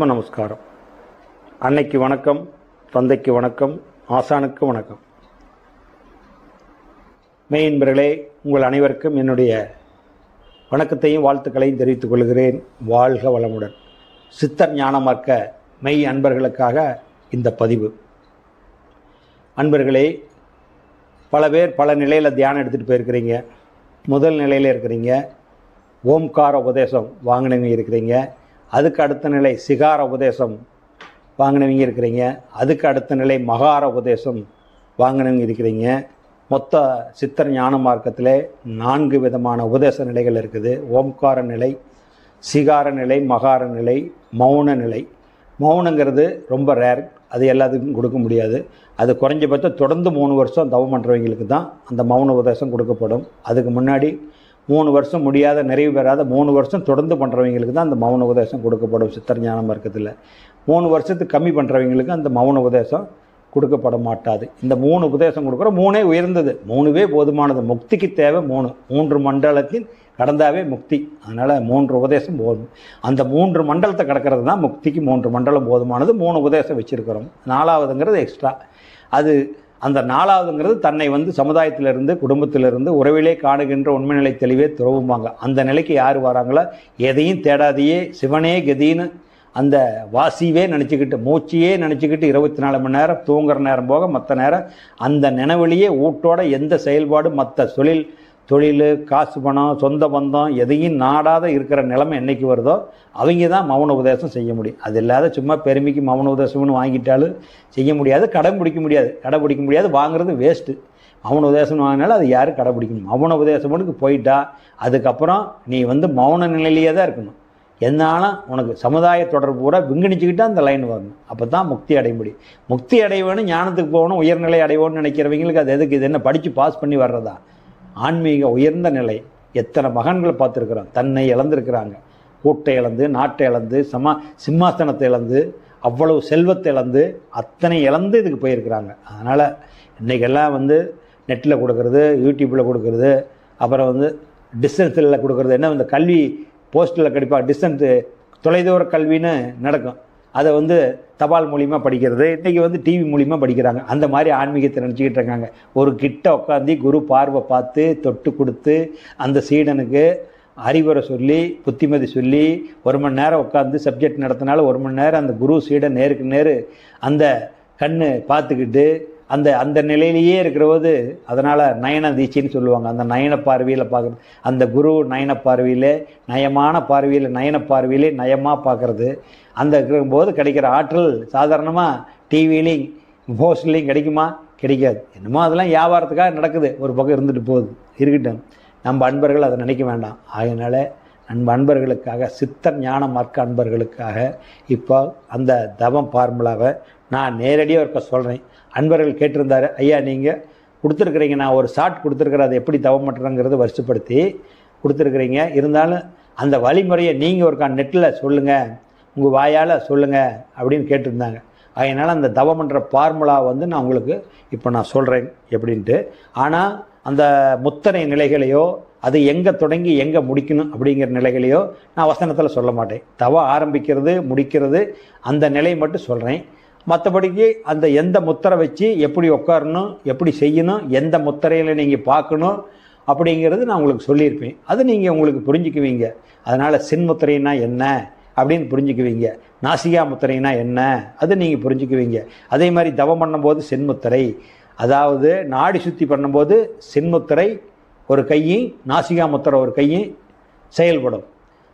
ஆத்ம நமஸ்காரம். அன்னைக்கு வணக்கம் தந்தைக்கு வணக்கம் ஆசானுக்கு வணக்கம். மெயின்பர்களே உங்கள் அனைவருக்கும் என்னுடைய வணக்கத்தையும் வாழ்த்துக்களையும் தெரிவித்துக் கொள்கிறேன். வாழ்க வளமுடன். சித்தர் ஞானமாக்க மெய் அன்பர்களுக்காக இந்த பதிவு. அன்பர்களே பல பேர் பல நிலையில் தியானம் எடுத்துகிட்டு போயிருக்கிறீங்க. முதல் நிலையில் இருக்கிறீங்க. ஓம்கார உபதேசம் வாங்கினவங்க இருக்கிறீங்க. அதுக்கு அடுத்த நிலை சிகார உபதேசம் வாங்கினவங்க இருக்கிறீங்க. அதுக்கு அடுத்த நிலை மகார உபதேசம் வாங்கினவங்க இருக்கிறீங்க. மொத்த சித்தர் ஞான மார்க்கத்தில் நான்கு விதமான உபதேச நிலைகள் இருக்குது. ஓம்கார நிலை சிகார நிலை மகார நிலை மௌன நிலை. மௌனங்கிறது ரொம்ப ரேர் அது எல்லாத்துக்கும் கொடுக்க முடியாது. அது குறைஞ்சபட்சம் தொடர்ந்து மூணு வருஷம் தவம் பண்ணுறவங்களுக்கு தான் அந்த மௌன உபதேசம் கொடுக்கப்படும். அதுக்கு முன்னாடி மூணு வருஷம் முடியாத நிறைவு பெறாத மூணு வருஷம் தொடர்ந்து பண்ணுறவங்களுக்கு தான் அந்த மௌன உபதேசம் கொடுக்கப்படும் சித்தர் ஞான மார்க்கத்தில் மூணு வருஷத்துக்கு கம்மி பண்ணுறவங்களுக்கு அந்த மௌன உபதேசம் கொடுக்கப்பட மாட்டாது. இந்த மூணு உபதேசம் கொடுக்குற மூணே உயர்ந்தது. மூணுவே போதுமானது. முக்திக்கு தேவை மூணு. மூன்று மண்டலத்தில் கடந்தாவே முக்தி. அதனால் மூன்று உபதேசம் போதும். அந்த மூன்று மண்டலத்தை கடக்கிறது தான் முக்திக்கு மூன்று மண்டலம் போதுமானது. மூணு உபதேசம் வச்சுருக்கிறோம். நாலாவதுங்கிறது எக்ஸ்ட்ரா அது அந்த நாலாவதுங்கிறது தன்னை வந்து சமுதாயத்திலிருந்து குடும்பத்திலிருந்து உறவிலே காணுகின்ற உண்மை நிலை தெளிவே துறவுமாங்க அந்த நிலைக்கு யார் வராங்களோ எதையும் தேடாதையே சிவனே கதின்னு அந்த வாசிவே நினச்சிக்கிட்டு மூச்சியே நினச்சிக்கிட்டு இருபத்தி நாலு மணி நேரம் தூங்குற நேரம் போக மற்ற நேரம் அந்த நினைவிலேயே ஊட்டோட எந்த செயல்பாடு மற்ற தொழில் தொழில் காசு பணம் சொந்த பந்தம் எதையும் நாடாத இருக்கிற நிலைமை என்னைக்கு வருதோ அவங்க தான் மௌன உபதேசம் செய்ய முடியும். அது இல்லாத சும்மா பெருமைக்கு மௌன உபதேசம்னு வாங்கிட்டாலும் செய்ய முடியாது கடைபிடிக்க முடியாது. கடை பிடிக்க முடியாது வாங்குறது வேஸ்ட்டு மௌன உபதேசம் வாங்கினாலும் அது யாரும் கடைப்பிடிக்கணும் மௌன உபதேசம்னுக்கு போயிட்டா அதுக்கப்புறம் நீ வந்து மௌன நிலையிலேயே தான் இருக்கணும். என்னாலும் உனக்கு சமுதாய தொடர்பு கூட விங்கணிச்சுக்கிட்டு அந்த லைன் வரணும். அப்போ தான் முக்தி அடைய முடியும். முக்தி அடைவேணும் ஞானத்துக்கு போகணும் உயர்நிலை அடைவோன்னு நினைக்கிறவங்களுக்கு அது எதுக்கு? இது என்ன படித்து பாஸ் பண்ணி வர்றதா? ஆன்மீக உயர்ந்த நிலை. எத்தனை மகன்களை பார்த்துருக்குறோம். தன்னை இழந்திருக்கிறாங்க. கூட்டை இழந்து நாட்டை இழந்து சமா சிம்மாசனத்தை இழந்து அவ்வளவு செல்வத்தை இழந்து அத்தனை இழந்து இதுக்கு போயிருக்கிறாங்க. அதனால் இன்றைக்கெல்லாம் வந்து நெட்டில் கொடுக்கறது யூடியூப்பில் கொடுக்கறது அப்புறம் வந்து டிஸ்டன்ஸில் கொடுக்கறது. என்ன இந்த கல்வி போஸ்ட்டில் கிடைப்பா டிஸ்டன்ஸு தொலைதூர கல்வின்னு நடக்கும். அதை வந்து தபால் மூலிமா படிக்கிறது. இன்றைக்கி வந்து டிவி மூலிமா படிக்கிறாங்க. அந்த மாதிரி ஆன்மீகத்தை நினச்சிக்கிட்டு இருக்காங்க. ஒரு கிட்ட உட்காந்து குரு பார்வை பார்த்து தொட்டு கொடுத்து அந்த சீடனுக்கு அறிவுரை சொல்லி புத்திமதி சொல்லி ஒரு மணி நேரம் உட்காந்து சப்ஜெக்ட் நடத்தினால ஒரு மணி நேரம் அந்த குரு சீடன் நேருக்கு நேரு அந்த கண்ணு பார்த்துக்கிட்டு அந்த அந்த நிலையிலேயே இருக்கிறபோது அதனால் நயன தீட்சின்னு சொல்லுவாங்க. அந்த நயன பார்வையில் பார்க்குறது. அந்த குரு நயன பார்வையில் நயமான பார்வையில் நயன பார்வையிலே நயமாக பார்க்குறது. அந்த இருக்கும்போது கிடைக்கிற ஆற்றல் சாதாரணமாக டிவிலையும் போஸ்ட்லேயும் கிடைக்குமா? கிடைக்காது. என்னமோ அதெல்லாம் வியாபாரத்துக்காக நடக்குது. ஒரு பக்கம் இருந்துட்டு போகுது. இருக்கட்டும். நம்ம அன்பர்கள் அதை நினைக்க வேண்டாம். அதனால் நண்ப அன்பர்களுக்காக சித்தர் ஞான மார்க்க அன்பர்களுக்காக இப்போ அந்த தவம் ஃபார்முலாவை நான் நேரடியாக இருக்க சொல்கிறேன் அன்பர்கள் கேட்டிருந்தாரு ஐயா நீங்கள் கொடுத்துருக்குறீங்க நான் ஒரு ஷார்ட் கொடுத்துருக்குறேன் அதை எப்படி தவம் பண்ணுறேங்கிறத வருஷப்படுத்தி கொடுத்துருக்குறீங்க. இருந்தாலும் அந்த வழிமுறையை நீங்கள் ஒரு நெட்டில் சொல்லுங்கள் உங்கள் வாயால் சொல்லுங்கள் அப்படின்னு கேட்டிருந்தாங்க. அதனால் அந்த தவம் பண்ணுற ஃபார்முலா வந்து நான் உங்களுக்கு இப்போ நான் சொல்கிறேன் எப்படின்ட்டு ஆனால் அந்த முத்தனை நிலைகளையோ அது எங்கே தொடங்கி எங்கே முடிக்கணும் அப்படிங்கிற நிலைகளையோ நான் வசனத்தில் சொல்ல மாட்டேன். தவம் ஆரம்பிக்கிறது முடிக்கிறது அந்த நிலையை மட்டும் சொல்கிறேன் மற்றபடிக்கு அந்த எந்த முத்திரை வச்சு எப்படி உட்காரணும் எப்படி செய்யணும் எந்த முத்திரையில் நீங்கள் பார்க்கணும் அப்படிங்கிறது நான் உங்களுக்கு சொல்லியிருப்பேன். அது நீங்கள் உங்களுக்கு புரிஞ்சுக்குவீங்க. அதனால் சின்முத்திரைன்னா என்ன அப்படின்னு புரிஞ்சுக்குவீங்க. நாசிகா முத்திரைனா என்ன? அது நீங்கள் புரிஞ்சுக்குவீங்க. அதே மாதிரி தவம் பண்ணும்போது சென்முத்திரை அதாவது நாடி சுத்தி பண்ணும்போது சென்முத்திரை ஒரு கையும் நாசிகா முத்திரை ஒரு கையும் செயல்படும்.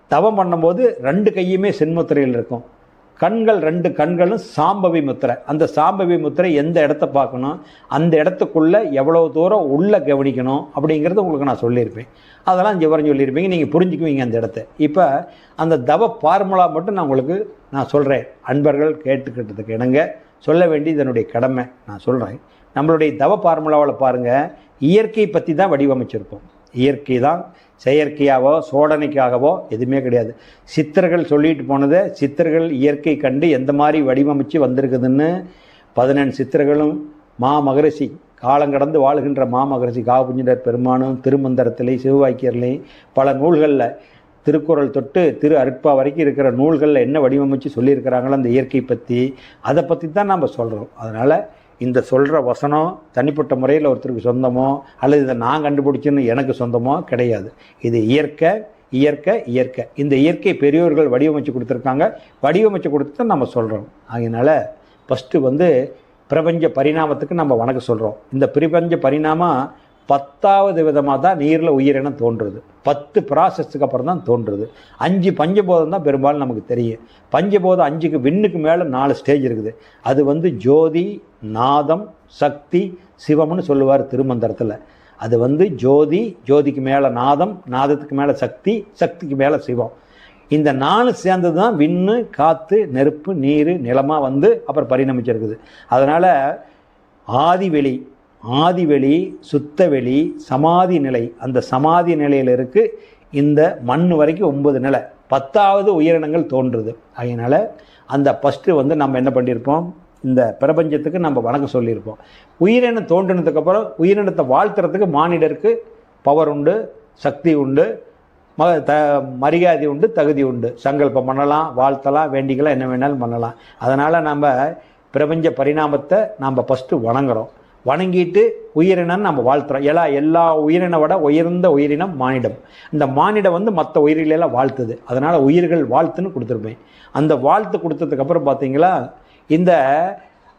தவம் பண்ணும்போது ரெண்டு கையுமே சென்முத்திரையில் இருக்கும். கண்கள் ரெண்டு கண்களும் சாம்பவி முத்திரை. அந்த சாம்பவி முத்திரை எந்த இடத்த பார்க்கணும்? அந்த இடத்துக்குள்ளே எவ்வளோ தூரம் உள்ளே கவனிக்கணும்? அப்படிங்கிறத உங்களுக்கு நான் சொல்லியிருப்பேன். அதெல்லாம் விவரம் சொல்லியிருப்பீங்க. நீங்கள் புரிஞ்சுக்குவீங்க அந்த இடத்த. இப்போ அந்த தவ ஃபார்முலா மட்டும் நான் உங்களுக்கு நான் சொல்கிறேன் அன்பர்கள் கேட்டுக்கிட்டதுக்கு இணங்க சொல்ல வேண்டி இதனுடைய கடமை. நான் சொல்கிறேன் நம்மளுடைய தவ ஃபார்முலாவில் பாருங்கள் இயற்கை பற்றி தான் வடிவமைச்சிருப்போம். இயற்கை தான் செயற்கையாகவோ சோடனைக்காகவோ எதுவுமே கிடையாது. சித்தர்கள் சொல்லிட்டு போனதை சித்தர்கள் இயற்கை கண்டு எந்த மாதிரி வடிவமைச்சு வந்திருக்குதுன்னு பதினெண்டு சித்தர்களும் மா மகரிஷி காலங்கடந்து வாழ்கின்ற மா மகரிஷி பெருமானும் திருமந்திரத்திலையும் சிவவாக்கியர்லையும் பல நூல்களில் திருக்குறள் தொட்டு திரு அருட்பா வரைக்கும் இருக்கிற நூல்களில் என்ன வடிவமைச்சு சொல்லியிருக்கிறாங்களோ அந்த இயற்கை பற்றி அதை பற்றி தான் நம்ம சொல்கிறோம் அதனால் இந்த சொல்கிற வசனம் தனிப்பட்ட முறையில் ஒருத்தருக்கு சொந்தமோ அல்லது இதை நான் கண்டுபிடிச்சுன்னு எனக்கு சொந்தமோ கிடையாது. இது இயற்கை இயற்கை இயற்கை. இந்த இயற்கை பெரியோர்கள் வடிவமைச்சு கொடுத்துருக்காங்க. வடிவமைச்சு கொடுத்து தான் நம்ம சொல்கிறோம் அதனால் ஃபஸ்ட்டு வந்து பிரபஞ்ச பரிணாமத்துக்கு நம்ம வணக்கம் சொல்கிறோம் இந்த பிரபஞ்ச பரிணாமம் பத்தாவது விதமாக தான் நீரில் உயிரினம் தோன்றுறது பத்து ப்ராசஸ்க்கு அப்புறம் தான் தோன்றுறது அஞ்சு பஞ்சபோதம் தான் பெரும்பாலும் நமக்கு தெரியும். பஞ்சபோதம் அஞ்சுக்கு விண்ணுக்கு மேலே நாலு ஸ்டேஜ் இருக்குது. அது வந்து ஜோதி நாதம் சக்தி சிவம்னு சொல்லுவார் திருமந்திரத்தில். அது வந்து ஜோதி ஜோதிக்கு மேலே நாதம் நாதத்துக்கு மேலே சக்தி சக்திக்கு மேலே சிவம். இந்த நாலு சேர்ந்தது தான் விண்ணு காற்று நெருப்பு நீர் நிலமாக வந்து அப்புறம் பரிணமிச்சிருக்குது. அதனால் ஆதிவெளி ஆதிவெளி சுத்தவெளி சமாதி நிலை அந்த சமாதி நிலையில் இருக்கு இந்த மண் வரைக்கும் ஒன்பது நிலை. பத்தாவது உயிரினங்கள் தோன்றுது. அதனால் அந்த ஃபஸ்ட்டு வந்து நம்ம என்ன பண்ணியிருப்போம் இந்த பிரபஞ்சத்துக்கு நம்ம வணக்கம் சொல்லியிருப்போம். உயிரினம் தோன்றினதுக்கப்புறம் உயிரினத்தை வாழ்த்துறதுக்கு மானிடருக்கு பவர் உண்டு சக்தி உண்டு ம த மரியாதை உண்டு தகுதி உண்டு. சங்கல்பம் பண்ணலாம் வாழ்த்தலாம் வேண்டிக்கலாம் என்ன வேணாலும் பண்ணலாம். அதனால் நம்ம பிரபஞ்ச பரிணாமத்தை நம்ம ஃபஸ்ட்டு வணங்குறோம். வணங்கிட்டு உயிரினம் நம்ம வாழ்த்துறோம். எல்லா எல்லா உயிரினை விட உயர்ந்த உயிரினம் மானிடம். இந்த மானிடம் வந்து மற்ற உயிரிகளெல்லாம் வாழ்த்துது. அதனால் உயிர்கள் வாழ்த்துன்னு கொடுத்துருப்பேன். அந்த வாழ்த்து கொடுத்ததுக்கப்புறம் பார்த்தீங்களா இந்த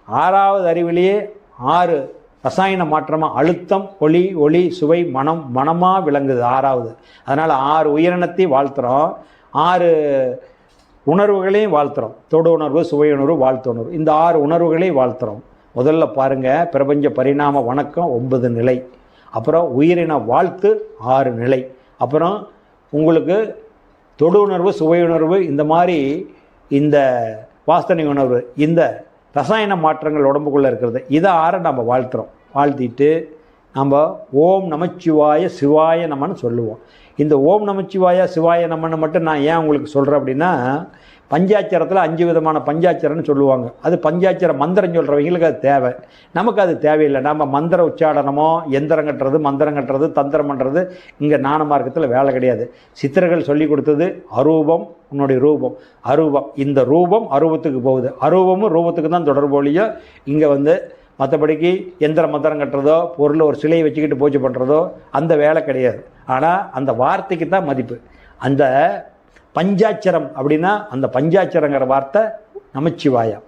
ஆறாவது அறிவிலேயே ஆறு ரசாயன மாற்றமாக அழுத்தம் ஒளி ஒளி சுவை மனம் மனமாக விளங்குது ஆறாவது. அதனால் ஆறு உயிரினத்தையும் வாழ்த்துறோம். ஆறு உணர்வுகளையும் வாழ்த்துறோம். தொடு உணர்வு சுவை உணர்வு வாழ்த்து உணர்வு இந்த ஆறு உணர்வுகளையும் வாழ்த்துறோம். முதல்ல பாருங்கள் பிரபஞ்ச பரிணாம வணக்கம் ஒன்பது நிலை. அப்புறம் உயிரின வாழ்த்து ஆறு நிலை. அப்புறம் உங்களுக்கு தொடு உணர்வு சுவை உணர்வு இந்த மாதிரி இந்த வாசனை உணர்வு இந்த ரசாயன மாற்றங்கள் உடம்புக்குள்ளே இருக்கிறது. இதை ஆற நம்ம வாழ்த்துறோம். வாழ்த்திட்டு நம்ம ஓம் நமச்சிவாய சிவாய நமன்னு சொல்லுவோம். இந்த ஓம் நமச்சிவாய சிவாய நமன்னு மட்டும் நான் ஏன் உங்களுக்கு சொல்கிறேன் அப்படின்னா பஞ்சாட்சரத்தில் அஞ்சு விதமான பஞ்சாட்சரம்னு சொல்லுவாங்க. அது பஞ்சாட்சர மந்திரம் சொல்கிறவங்களுக்கு அது தேவை. நமக்கு அது தேவையில்லை. நம்ம மந்திர உச்சாடனமோ எந்திரம் கட்டுறது மந்திரம் கட்டுறது தந்திரம் பண்ணுறது இங்கே ஞான மார்க்கத்தில் வேலை கிடையாது. சித்தர்கள் சொல்லி கொடுத்தது அரூபம் உன்னுடைய ரூபம். அரூபம் இந்த ரூபம் அரூபத்துக்கு போகுது. அரூபமும் ரூபத்துக்கு தான் தொடர்போலியோ இங்கே வந்து மற்றபடிக்கு எந்திர மந்திரம் கட்டுறதோ பொருள் ஒரு சிலையை வச்சுக்கிட்டு பூஜை பண்ணுறதோ அந்த வேலை கிடையாது. ஆனால் அந்த வார்த்தைக்கு தான் மதிப்பு. அந்த பஞ்சாட்சரம் அப்படின்னா அந்த பஞ்சாட்சரங்கிற வார்த்தை நமச்சிவாயா.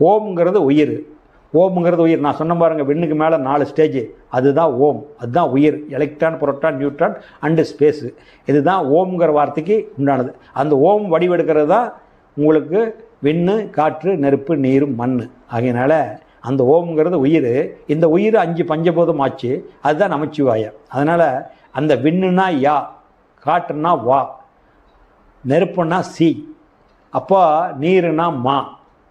ஓம்ங்கிறது உயிர். ஓம்ங்கிறது உயிர். நான் சொன்ன பாருங்க விண்ணுக்கு மேலே நாலு ஸ்டேஜ் அதுதான் ஓம். அதுதான் உயிர். Electron proton neutron and space இதுதான் ஓம்ங்கிற வார்த்தைக்கு உண்டானது. அந்த ஓம் வடிவெடுக்கிறது தான் உங்களுக்கு விண்ணு காற்று நெருப்பு நீரும் மண் ஆகையினால அந்த ஓம்ங்கிறது உயிர். இந்த உயிர் அஞ்சு பஞ்சபூதம் ஆச்சு. அதுதான் நமச்சிவாயம் அதனால் அந்த விண்ணுனா யா காற்றுனா வா. நெருப்புனா சி. அப்போ நீருனா மா.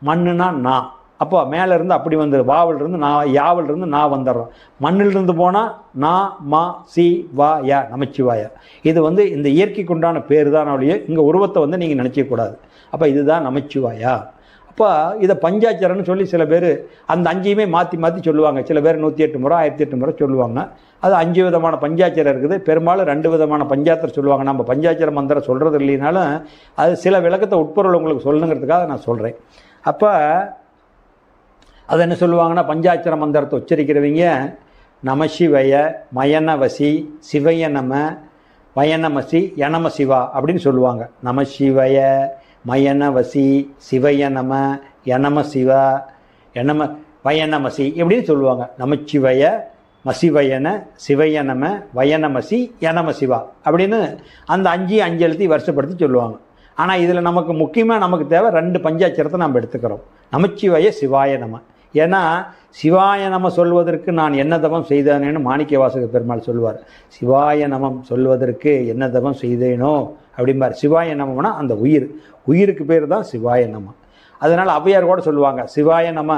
மண்ணுனா நா. அப்போ மேலேருந்து அப்படி வந்துடும் வாவிலிருந்து நான் யாவிலிருந்து நான் வந்துடுறோம் மண்ணிலிருந்து போனால் நா மா சி வா யா நமச்சிவாயா. இது வந்து இந்த இயற்கைக்குண்டான பேர் தான் ஒழிய இங்கே உருவத்தை வந்து நீங்கள் நினச்சிக்கூடாது அப்போ இதுதான் நமச்சிவாயா. அப்போ இதை பஞ்சாட்சரம்னு சொல்லி சில பேர் அந்த அஞ்சையுமே மாற்றி மாற்றி சொல்லுவாங்க. சில பேர் நூற்றி எட்டு முறை ஆயிரத்தி எட்டு முறை சொல்லுவாங்க. அது அஞ்சு விதமான பஞ்சாட்சரம் இருக்குது. பெரும்பாலும் ரெண்டு விதமான பஞ்சாத்திரம் சொல்லுவாங்க. நம்ம பஞ்சாட்சர மந்திரம் சொல்கிறது இல்லைனாலும் அது சில விளக்கத்தை உட்பொருள் உங்களுக்கு சொல்லணுங்கிறதுக்காக நான் சொல்கிறேன் அப்போ அது என்ன சொல்லுவாங்கன்னா பஞ்சாட்சர மந்திரத்தை உச்சரிக்கிறவங்க நமசிவய மயனவசி சிவய நம வயனமசி யனம சிவா அப்படின்னு சொல்லுவாங்க. நமசிவய மயனவசி சிவய நம யனம சிவா யனம வயனமசி இப்படின்னு சொல்லுவாங்க. நமச்சிவய மசிவயன சிவயனம வயனமசி யனம சிவா அப்படின்னு அந்த அஞ்சு அஞ்சு எழுத்தி வருஷப்படுத்தி சொல்லுவாங்க. ஆனால் இதில் நமக்கு முக்கியமாக நமக்கு தேவை ரெண்டு பஞ்சாட்சரத்தை நம்ம எடுத்துக்கிறோம். நமச்சிவய சிவாய நம. ஏன்னா சிவாய நம சொல்வதற்கு நான் என்ன தவம் செய்தேனேன்னு மாணிக்க வாசக பெருமாள் சொல்லுவார். சிவாய நமம் சொல்வதற்கு என்ன தவம் செய்தேனோ அப்படிம்பார். சிவாய நமம்னா அந்த உயிர். உயிருக்கு பேர் தான் சிவாய நம. அதனால் அவையார் கூட சொல்லுவாங்க சிவாய நம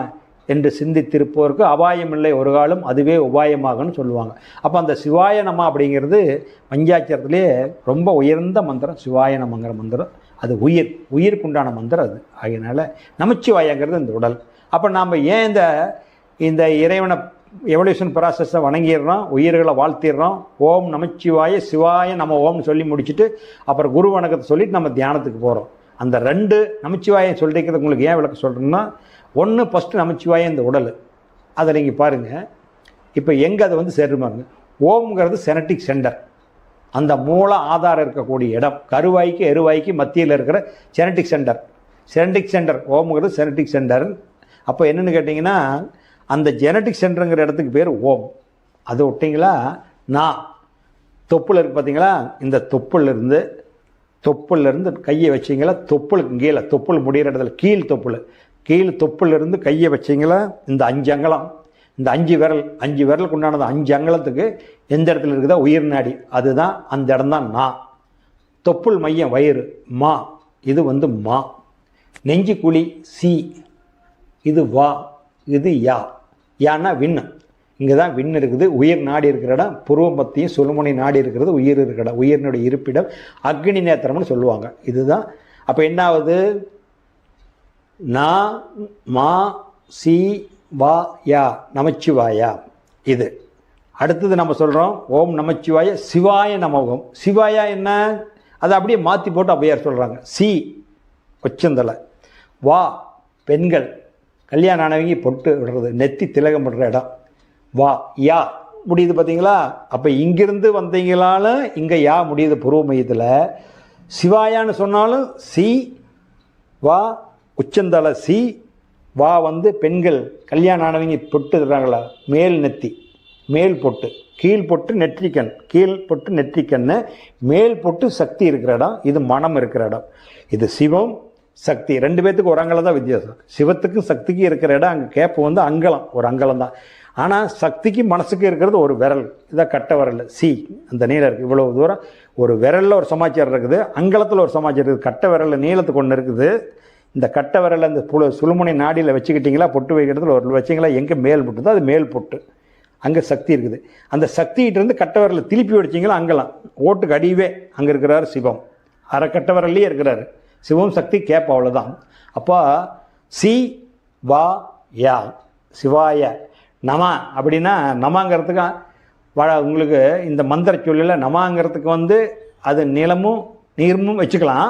என்று சிந்தித்திருப்போருக்கு அபாயம் இல்லை ஒரு காலம் அதுவே உபாயமாகும்னு சொல்லுவாங்க. அப்போ அந்த சிவாய நம அப்படிங்கிறது பஞ்சாட்சரத்திலே ரொம்ப உயர்ந்த மந்திரம் சிவாய நமங்கிற மந்திரம். அது உயிர் உயிருக்குண்டான மந்திரம் அது. ஆகையினால நமச்சிவாயங்கிறது இந்த உடல். அப்போ நாம் ஏன் இந்த இந்த இறைவனை எவல்யூஷன் ப்ராசஸை வணங்கிடுறோம் உயிர்களை வாழ்த்திடுறோம் ஓம் நமச்சிவாய சிவாய நம்ம ஓம்னு சொல்லி முடிச்சுட்டு அப்புறம் குரு வணக்கத்தை சொல்லிட்டு நம்ம தியானத்துக்கு போகிறோம் அந்த ரெண்டு நமச்சிவாயம் சொல்லிருக்கிறது உங்களுக்கு ஏன் விளக்க சொல்கிறேன்னா ஒன்று ஃபஸ்ட்டு நமச்சிவாயம் இந்த உடல். அதை நீங்கள் பாருங்கள் இப்போ எங்கே அதை வந்து சேருமாங்க ஓம்ங்கிறது செனட்டிக் சென்டர் அந்த மூல ஆதாரம் இருக்கக்கூடிய இடம். கருவாய்க்கு எருவாய்க்கு மத்தியில் இருக்கிற செனட்டிக் சென்டர் செனட்டிக் சென்டர் ஓம்ங்கிறது செனட்டிக் சென்டர் அப்போ என்னென்னு கேட்டிங்கன்னா அந்த ஜெனட்டிக் சென்டருங்கிற இடத்துக்கு பேர் ஓம். அது விட்டிங்களா நான் தொப்புள் இருக்குது பார்த்தீங்களா இந்த தொப்புலேருந்து தொப்புலேருந்து கையை வச்சிங்களா? தொப்புளுக்கு கீழே தொப்புள் முடிகிற இடத்துல கீழ் தொப்புள். கீழ் தொப்புலேருந்து கையை வச்சிங்களா? இந்த அஞ்சு அங்கலம். இந்த அஞ்சு விரல் அஞ்சு விரலுக்கு உண்டானது அஞ்சு அங்கலத்துக்கு எந்த இடத்துல இருக்குதோ? உயிர் நாடி. அதுதான் அந்த இடம் தான் நான் தொப்புள் மையம் வயிறு மா. இது வந்து மா. நெஞ்சு குழி சி. இது வா. இது யா. யான்னா விண்ணு இங்கே தான் விண் இருக்குது உயிர் நாடி இருக்கிற இடம் புருவமத்தியும் சுழுமுனை நாடி இருக்கிறது உயிர் இருக்கிற இடம் உயிரினுடைய இருப்பிடம் அக்னி நேத்திரம்னு சொல்லுவாங்க. இதுதான். அப்போ என்ன ஆகுது நா மா சி வா யா நமச்சிவாயா. இது. அடுத்தது நம்ம சொல்கிறோம் ஓம் நமச்சிவாய சிவாய நமகம். சிவாயா என்ன? அதை அப்படியே மாற்றி போட்டு அப்படியார் சொல்கிறாங்க சி கொச்சந்தலை. வா பெண்கள். கல்யாணம் ஆனவங்க பொட்டு விடுறது நெத்தி திலகம் விடுற இடம். வா யா முடியுது பார்த்தீங்களா அப்போ இங்கிருந்து வந்தீங்களால இங்கே யா முடியுது பூர்வ மையத்தில். சிவாயான்னு சொன்னாலும் சி வா உச்சந்தலை சி வா வந்து பெண்கள் கல்யாணம் ஆனவங்க பொட்டு தர்றாங்களா மேல் நெத்தி மேல் பொட்டு கீழ் பொட்டு நெற்றிக்கண் கீழ் பொட்டு நெற்றிக்கண்ணு மேல் பொட்டு சக்தி இருக்கிற இடம் இது மனம் இருக்கிற இடம். இது சிவம் சக்தி ரெண்டு பேர்த்துக்கு ஒரு அங்கலம் தான் வித்தியாசம். சிவத்துக்கும் சக்திக்கும் இருக்கிற இடம் அங்கே கேப்பு வந்து அங்கலம் ஒரு அங்கலம் தான் ஆனால் சக்திக்கு மனசுக்கு இருக்கிறது ஒரு விரல். இதான் கட்ட விரல். சி அந்த நீளம் இருக்குது இவ்வளோ தூரம். ஒரு விரலில் ஒரு சமாச்சாரம் இருக்குது. அங்கலத்தில் ஒரு சமாச்சாரம் இருக்குது. கட்ட விரலில் நீளத்துக்கு ஒன்று இருக்குது. இந்த கட்ட விரலில் அந்த புல சுழுமுனை நாடியில் வச்சுக்கிட்டிங்களா? பொட்டு வைக்கிறதுல ஒரு வச்சிங்களா? எங்கே மேல் பொட்டுதோ அது மேல் பொட்டு. அங்கே சக்தி இருக்குது. அந்த சக்திகிட்டேருந்து கட்ட விரலில் திருப்பி வச்சிங்களா? அங்கெல்லாம் ஓட்டுக்கு அடியவே அங்கே இருக்கிறார் சிவம். அரைக்கட்ட விரல்லையே இருக்கிறாரு. சிவம் சக்தி கேப் அவ்வளோதான் அப்போ சி வா யா. சிவாய. நம அப்படின்னா நமாங்கிறதுக்கு வ உங்களுக்கு இந்த மந்திர சொல்லில் நமாங்கிறதுக்கு வந்து அது நிலமும் நீர்மும் வச்சுக்கலாம்.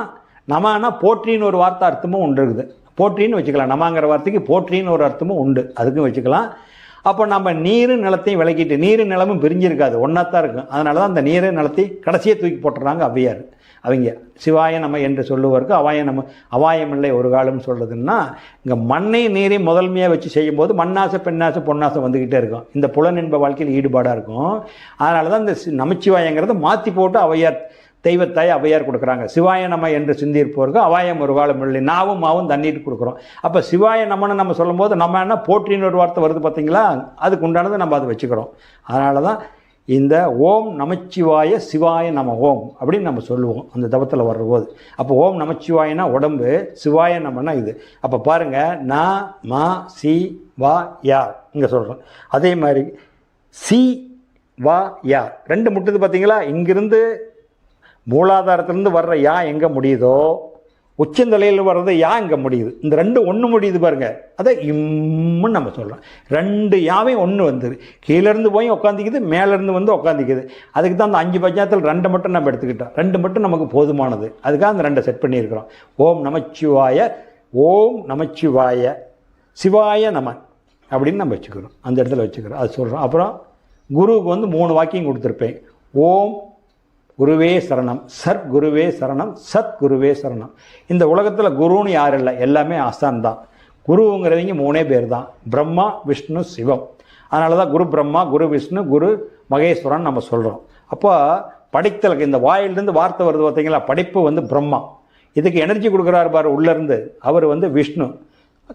நமானா போற்றின்னு ஒரு வார்த்தை அர்த்தமும் உண்டு இருக்குது. போற்றின்னு வச்சுக்கலாம். நமாங்கிற வார்த்தைக்கு போற்றின்னு ஒரு அர்த்தமும் உண்டு. அதுக்கும் வச்சுக்கலாம். அப்போ நம்ம நீர் நிலத்தையும் விளக்கிட்டு நீர் நிலமும் பிரிஞ்சிருக்காது. ஒன்றா தான் இருக்கும். அதனால தான் அந்த நீர் நிலத்தை கடைசியே தூக்கி போட்டுறாங்க ஔவையார் அவங்க சிவாய நம்ம என்று சொல்லுவதற்கு அவாய நம்ம அவாயம் இல்லை ஒரு காலம் சொல்கிறதுன்னா இங்கே மண்ணை நீரை முதன்மையாக வச்சு செய்யும்போது மண்ணாசை பெண்ணாசை பொன்னாசை வந்துக்கிட்டே இருக்கும். இந்த புலனின்ப வாழ்க்கையில் ஈடுபாடாக இருக்கும். அதனால தான் இந்த நமச்சிவாயங்கிறத மாற்றி போட்டு அவையார் தெய்வத்தாய் அவையார் கொடுக்குறாங்க. சிவாய நம என்று சிந்திருப்பவருக்கு அவாயம் ஒரு காலம் இல்லை. நாவும் மாவும் தண்ணீர் கொடுக்குறோம். அப்போ சிவாய நமன்னு நம்ம சொல்லும்போது நம்ம என்ன போற்றின்னு ஒரு வார்த்தை வருது பார்த்தீங்களா அதுக்கு உண்டானதை நம்ம அதை வச்சுக்கிறோம். அதனால தான் இந்த ஓம் நமச்சிவாய சிவாய நம ஓம் அப்படின்னு நம்ம சொல்லுவோம். அந்த தவத்தில் வர்றபோது. அப்போ ஓம் நமச்சிவாயனா உடம்பு சிவாய நமனா இது. அப்போ பாருங்கள் நா மா சி வா யா இங்கே சொல்கிறோம் அதே மாதிரி சி வா யா. ரெண்டு முட்டுது பார்த்தீங்களா இங்கிருந்து மூலாதாரத்திலேருந்து வர்ற யா எங்கே முடியுதோ? உச்சந்தலையில் வர்றது யா இங்கே முடியுது? இந்த ரெண்டு ஒன்று முடியுது பாருங்கள் அதை இம்முன்னு நம்ம சொல்கிறோம் ரெண்டு யாவையும் ஒன்று வந்துது கீழேருந்து போய் உட்காந்துக்குது மேலேருந்து வந்து உட்காந்துக்குது அதுக்கு தான் அந்த அஞ்சு பஞ்சாயத்தில் ரெண்டு மட்டும் நம்ம எடுத்துக்கிட்டோம். ரெண்டு மட்டும் நமக்கு போதுமானது. அதுக்காக அந்த ரெண்டை செட் பண்ணியிருக்கிறோம். ஓம் நமச்சிவாய ஓம் நமச்சிவாய சிவாய நம அப்படின்னு நம்ம வச்சுக்கிறோம். அந்த இடத்துல வச்சுக்கிறோம். அது சொல்கிறோம் அப்புறம் குருவுக்கு வந்து மூணு வாக்கியம் கொடுத்துருப்பேன். ஓம் குருவே சரணம். சர் குருவே சரணம் சத் குருவே சரணம். இந்த உலகத்தில் குருன்னு யாரும் இல்லை? எல்லாமே அசான் தான். குருங்கிறவங்க மூணே பேர் தான் பிரம்மா விஷ்ணு சிவம். அதனால தான் குரு பிரம்மா குரு விஷ்ணு குரு மகேஸ்வரன் நம்ம சொல்கிறோம் அப்போ படைத்தலுக்கு இந்த வாயிலிருந்து வார்த்தை வருது பார்த்தீங்களா படைப்பு வந்து பிரம்மா. இதுக்கு எனர்ஜி கொடுக்குறாரு பாரு உள்ளேருந்து. அவர் வந்து விஷ்ணு.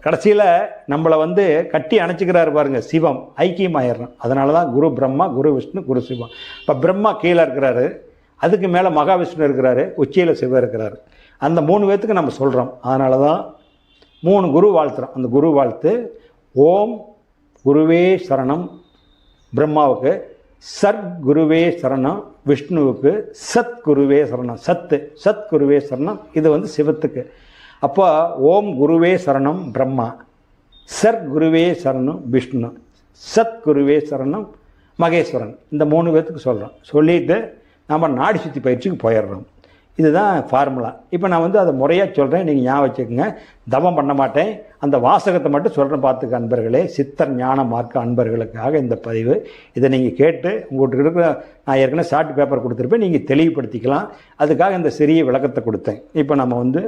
கடைசியில் நம்மளை வந்து கட்டி அணைச்சிக்கிறாரு பாருங்க சிவம். ஐக்கியமாயிடுறோம் அதனால தான் குரு பிரம்மா குரு விஷ்ணு குரு சிவம். இப்போ பிரம்மா கீழே இருக்கிறாரு. அதுக்கு மேலே மகாவிஷ்ணு இருக்கிறாரு உச்சியில் சிவ இருக்கிறாரு. அந்த மூணு பேர்த்துக்கு நம்ம சொல்கிறோம் அதனால தான் மூணு குரு வாழ்த்துறோம். அந்த குரு வாழ்த்து ஓம் குருவே சரணம் பிரம்மாவுக்கு சத் குருவே சரணம் விஷ்ணுவுக்கு சத் குருவே சரணம் சத்து சத் குருவே சரணம் இது வந்து சிவத்துக்கு. அப்போ ஓம் குருவே சரணம் பிரம்மா சர் குருவே சரணம் விஷ்ணு சத்குருவே சரணம் மகேஸ்வரன். இந்த மூணு பேர்த்துக்கு சொல்கிறோம் சொல்லிட்டு நம்ம நாடி சுத்தி பயிற்சிக்கு போயிடுறோம். இதுதான் ஃபார்முலா இப்போ நான் வந்து அதை முறையாக சொல்கிறேன் நீங்கள் ஞாபகம் வச்சுக்கோங்க. தவம் பண்ண மாட்டேன். அந்த வாசகத்தை மட்டும் சொல்கிறேன் பார்த்துக்க அன்பர்களே. சித்தர் ஞான மார்க்க அன்பர்களுக்காக இந்த பதிவு. இதை நீங்கள் கேட்டு உங்கள்கிட்ட இருக்கிற நான் ஏற்கனவே ஷார்ட் பேப்பர் கொடுத்துருப்பேன். நீங்கள் தெளிவுபடுத்திக்கலாம். அதுக்காக இந்த சிறிய விளக்கத்தை கொடுத்தேன். இப்போ நம்ம வந்து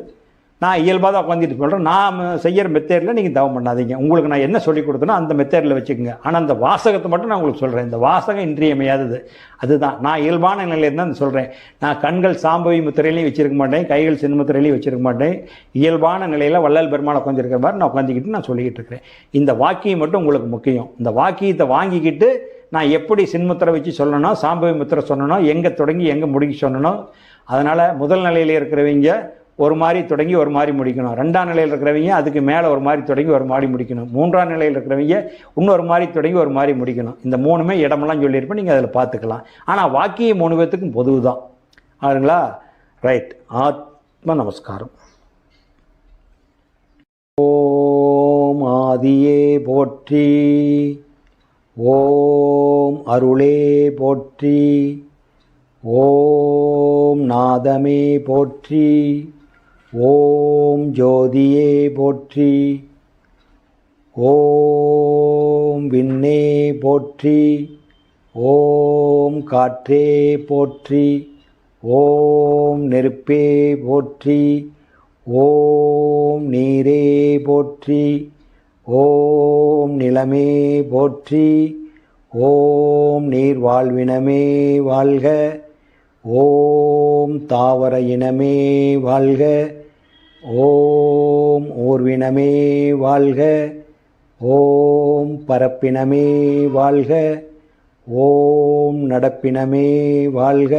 நான் இயல்பாக தான் உட்காந்துட்டு சொல்கிறேன் நான் செய்கிற மெத்தேடில் நீங்கள் தவம் பண்ணாதீங்க. உங்களுக்கு நான் என்ன சொல்லி கொடுத்தனோ அந்த மெத்தேடில் வச்சுக்கோங்க. ஆனால் அந்த வாசகத்தை மட்டும் நான் உங்களுக்கு சொல்கிறேன் இந்த வாசகம் இன்றியமையாதது. அதுதான். நான் இயல்பான நிலையில் தான் சொல்கிறேன் நான் கண்கள் சாம்பவி முத்திரையிலையும் வச்சிருக்க மாட்டேன். கைகள் சின்முத்திரையிலையும் வச்சிருக்க மாட்டேன். இயல்பான நிலையில் வள்ளல் பெருமாள் உட்காந்துருக்கிற மாதிரி நான் உட்காந்துக்கிட்டு நான் சொல்லிக்கிட்டு இருக்கிறேன். இந்த வாக்கியம் மட்டும் உங்களுக்கு முக்கியம். இந்த வாக்கியத்தை வாங்கிக்கிட்டு நான் எப்படி சின்முத்திரை வச்சு சொல்லணும் சாம்பவி முத்திரை சொல்லணும் எங்கே தொடங்கி எங்கே முடிக்க சொல்லணும் அதனால் முதல் நிலையில் இருக்கிறவங்க ஒரு மாதிரி தொடங்கி ஒரு மாதிரி முடிக்கணும். ரெண்டாம் நிலையில் இருக்கிறவங்க அதுக்கு மேலே ஒரு மாதிரி தொடங்கி ஒரு மாதிரி முடிக்கணும். மூன்றாம் நிலையில் இருக்கிறவங்க இன்னொரு மாதிரி தொடங்கி ஒரு மாதிரி முடிக்கணும். இந்த மூணுமே இடமெல்லாம் சொல்லியிருப்பேன். நீங்கள் அதில் பார்த்துக்கலாம். ஆனால் வாக்கிய மூணு பேத்துக்கும் பொதுவு தான் ஆளுங்களா? ரைட். ஆத்ம நமஸ்காரம். ஓம் ஆதியே போற்றி. ஓம் அருளே போற்றி. ஓம் நாதமே போற்றி. ஓம் ஜோதியே போற்றி. ஓம் விண்ணே போற்றி. ஓம் காற்றே போற்றி. ஓம் நெருப்பே போற்றி. ஓம் நீரே போற்றி. ஓம் நிலமே போற்றி. ஓம் நீர் வாழ்வினமே வாழ்க. ஓம் தாவர இனமே வாழ்க. ஓம் ஊர்வினமே வாழ்க ஓம் பரப்பினமே வாழ்க ஓம் நடப்பினமே வாழ்க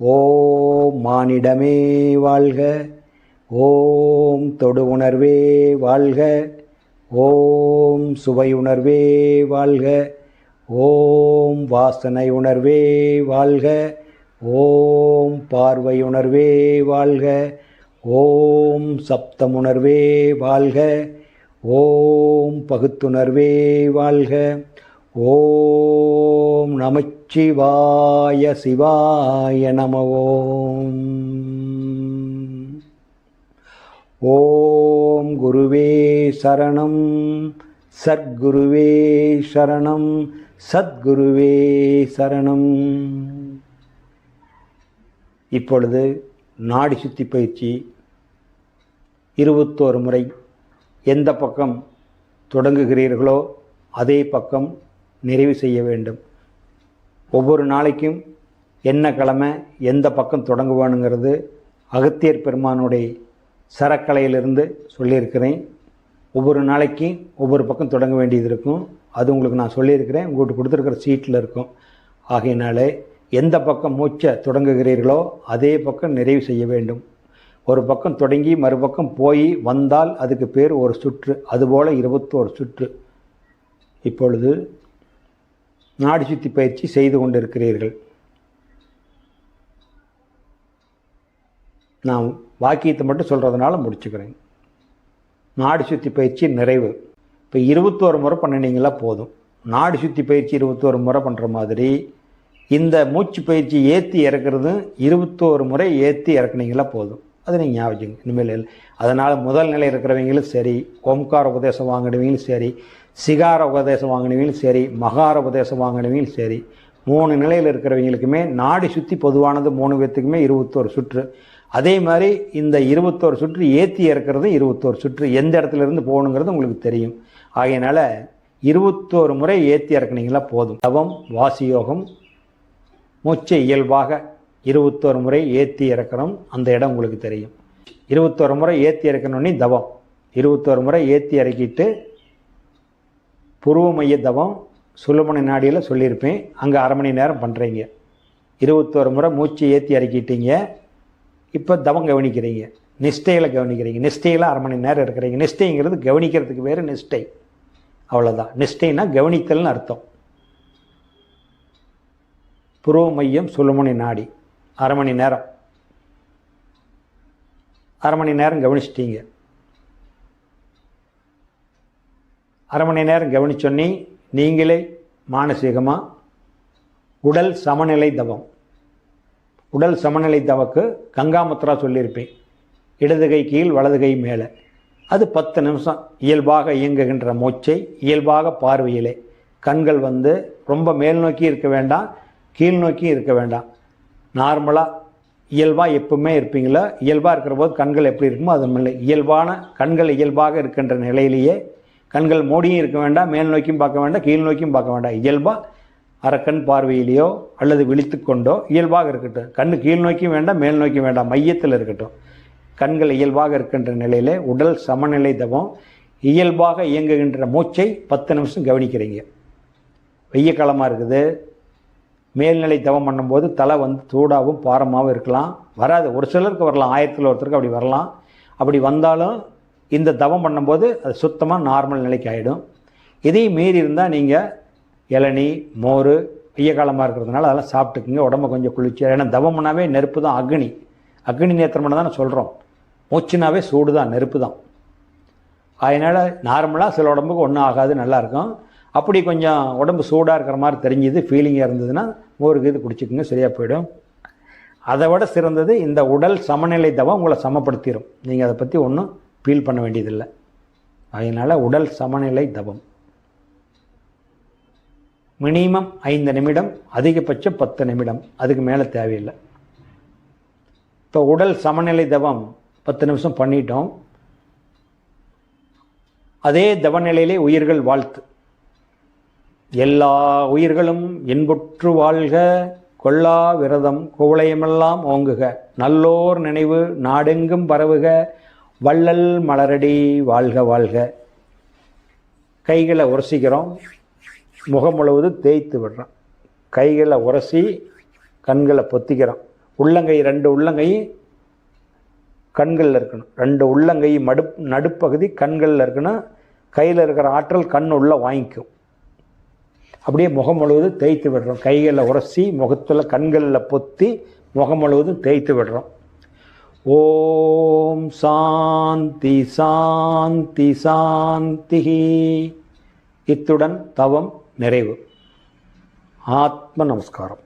ஓம் மானிடமே வாழ்க ஓம் தொடு உணர்வே வாழ்க ஓம் சுவை உணர்வே வாழ்க ஓம் வாசனை உணர்வே வாழ்க ஓம் பார்வை உணர்வே வாழ்க ஓம் சப்தமுணர்வே வாழ்க ஓம் பகுத்துணர்வே வாழ்க ஓம் நமச்சிவாய சிவாய நம ஓம் ஓம் குருவே சரணம் சத்குருவே சரணம் சத்குருவே சரணம். இப்பொழுது நாடி சுத்தி பயிற்சி இருபத்தோரு முறை எந்த பக்கம் தொடங்குகிறீர்களோ அதே பக்கம் நிறைவு செய்ய வேண்டும். ஒவ்வொரு நாளைக்கும் என்ன கிழமை எந்த பக்கம் தொடங்குவானுங்கிறது அகத்தியர் பெருமானுடைய சரக்கலையிலிருந்து சொல்லியிருக்கிறேன். ஒவ்வொரு நாளைக்கு ஒவ்வொரு பக்கம் தொடங்க வேண்டியது இருக்கும். அது உங்களுக்கு நான் சொல்லியிருக்கிறேன். உங்களுக்கு கொடுத்துருக்கிற சீட்டில் இருக்கும். ஆகையினாலே எந்த பக்கம் மூச்சை தொடங்குகிறீர்களோ அதே பக்கம் நிறைவு செய்ய வேண்டும். ஒரு பக்கம் தொடங்கி மறுபக்கம் போய் வந்தால் அதுக்கு பேர் ஒரு சுற்று அதுபோல் இருபத்தோரு சுற்று. இப்பொழுது நாடி சுற்றி பயிற்சி செய்து கொண்டிருக்கிறீர்கள். நான் வாக்கியத்தை மட்டும் சொல்கிறதுனால முடிச்சுக்கிறேன். நாடி சுற்றி பயிற்சி நிறைவு. இப்போ இருபத்தோரு முறை பண்ணினீங்களா போதும். நாடி சுற்றி பயிற்சி இருபத்தோரு முறை பண்ணுற மாதிரி இந்த மூச்சு பயிற்சி ஏற்றி இறக்குறதும் இருபத்தோரு முறை ஏற்றி இறக்குனீங்களா போதும். அது நீங்கள் ஞாபகம் இனிமேல் இல்லை அதனால் முதல் நிலை இருக்கிறவங்களும் சரி ஓம்கார உபதேசம் வாங்கினவங்களும் சரி சிகார உபதேசம் வாங்கினவங்களும் சரி மகார உபதேசம் வாங்கினவங்களும் சரி மூணு நிலையில் இருக்கிறவங்களுக்குமே நாடி சுற்றி பொதுவானது மூணு பேர்த்துக்குமே இருபத்தோரு சுற்று. அதே மாதிரி இந்த இருபத்தோரு சுற்று ஏற்றி இறக்குறதும் இருபத்தோரு சுற்று. எந்த இடத்துல இருந்து போகணுங்கிறது உங்களுக்கு தெரியும். ஆகையினால இருபத்தோரு முறை ஏற்றி இறக்குனீங்களா போதும். தவம் வாசியோகம் மூச்சை இயல்பாக இருபத்தோரு முறை ஏற்றி இறக்கணும். அந்த இடம் உங்களுக்கு தெரியும். இருபத்தோரு முறை ஏற்றி இறக்கணுன்னே தவம். இருபத்தோரு முறை ஏற்றி இறக்கிட்டு புருவ மைய தவம் சுலமணி நாடியில் சொல்லியிருப்பேன். அங்கே அரை மணி நேரம் பண்ணுறீங்க இருபத்தோரு முறை மூச்சு ஏற்றி இறக்கிட்டீங்க. இப்போ தவம் கவனிக்கிறீங்க. நிஷ்டையில் கவனிக்கிறீங்க. நிஷ்டையில் அரை மணி நேரம் இருக்கிறீங்க. நிஷ்டைங்கிறது கவனிக்கிறதுக்கு வேறு நிஷ்டை. அவ்வளோதான் நிஷ்டைனா கவனித்தல்னு அர்த்தம். புருவ மையம் சுழுமணி நாடி. அரை மணி நேரம். அரை மணி நேரம் கவனிச்சிட்டீங்க. அரை மணி நேரம் கவனிச்சோன்னே நீங்களே மானசீகமாக உடல் சமநிலை தவம். உடல் சமநிலை தவக்கு கங்காமுத்ரா சொல்லியிருப்பேன். இடது கை கீழ் வலது கை மேலே. அது பத்து நிமிஷம் இயல்பாக இயங்குகின்ற மூச்சை இயல்பாக பார்வையிலே. கண்கள் வந்து ரொம்ப மேல் நோக்கி இருக்க வேண்டாம் கீழ் நோக்கி இருக்க வேண்டாம். நார்மலாக இயல்பாக எப்பவுமே இருப்பீங்களா? இயல்பாக இருக்கிற போது கண்கள் எப்படி இருக்குமோ அது இல்லை இயல்பான கண்கள் இயல்பாக இருக்கின்ற நிலையிலேயே கண்கள் மூடியும் இருக்க வேண்டாம் மேல் நோக்கியும் பார்க்க வேண்டாம் கீழ் நோக்கியும் பார்க்க வேண்டாம். இயல்பாக அரக்கண் பார்வையிலேயோ அல்லது விழித்து கொண்டோ இயல்பாக இருக்கட்டும். கண்ணு கீழ் நோக்கியும் வேண்டாம் மேல் நோக்கியும் வேண்டாம் மையத்தில் இருக்கட்டும். கண்கள் இயல்பாக இருக்கின்ற நிலையிலே உடல் சமநிலை தவம் இயல்பாக இயங்குகின்ற மூச்சை பத்து நிமிஷம் கவனிக்கிறீங்க. வெய்ய காலமாக இருக்குது? மேல்நிலை தவம் பண்ணும்போது தலை வந்து சூடாகவும் பாரமாகவும் இருக்கலாம். வராது. ஒரு சிலருக்கு வரலாம். ஆயிரத்தில் ஒருத்தருக்கு அப்படி வரலாம். அப்படி வந்தாலும் இந்த தவம் பண்ணும்போது அது சுத்தமாக நார்மல் நிலைக்கு ஆகிடும் இதையும் மீறி இருந்தால் நீங்கள் இளநீ மோர் வெய்ய காலமாக இருக்கிறதுனால அதெல்லாம் சாப்பிட்டுக்குங்க. உடம்பு கொஞ்சம் குளிர்ச்சி ஏன்னா தவம் பண்ணாவே நெருப்பு தான் அக்னி. அக்னி நேத்திரம் தான் சொல்கிறோம் மூச்சுனாவே சூடு தான் நெருப்பு தான். அதனால் நார்மலாக சில உடம்புக்கு ஒன்றும் ஆகாது. நல்லாயிருக்கும் அப்படி கொஞ்சம் உடம்பு சூடாக இருக்கிற மாதிரி தெரிஞ்சுது ஃபீலிங்காக இருந்ததுன்னா மோருக்கு இது குடிச்சிக்கோங்க சரியாக போயிடும். அதை விட சிறந்தது இந்த உடல் சமநிலை தவம் உங்களை சமப்படுத்திடும் நீங்கள் அதை பற்றி ஒன்றும் ஃபீல் பண்ண வேண்டியதில்லை. அதனால் உடல் சமநிலை தவம். மினிமம் ஐந்து நிமிடம் அதிகபட்சம் பத்து நிமிடம். அதுக்கு மேலே தேவையில்லை. இப்போ உடல் சமநிலை தவம் பத்து நிமிஷம் பண்ணிட்டோம். அதே தவநிலையிலே உயிர்கள் வாழ்த்து. எல்லா உயிர்களும் இன்புற்று வாழ்க கொல்லா விரதம் குவளையமெல்லாம் ஓங்குக. நல்லோர் நினைவு நாடெங்கும் பரவுக வள்ளல் மலரடி வாழ்க வாழ்க. கைகளை உரசிக்கிறோம். முகம் முழுவதும் தேய்த்து விடுறோம். கைகளை உரசி கண்களை பொத்திக்கிறோம். உள்ளங்கை ரெண்டு உள்ளங்கை கண்களில் இருக்கணும். ரெண்டு உள்ளங்கை மடு நடுப்பகுதி கண்களில் இருக்கணும். கையில் இருக்கிற ஆற்றல் கண் உள்ள வாங்கிக்கும். அப்படியே முகம் முழுவதும் தேய்த்து விடுறோம். கைகளில் உரசி முகத்தில் கண்களில் பொத்தி முகம் முழுவதும் தேய்த்து விடுறோம். ஓம் சாந்தி சாந்தி சாந்தி. இத்துடன் தவம் நிறைவு. ஆத்ம நமஸ்காரம்.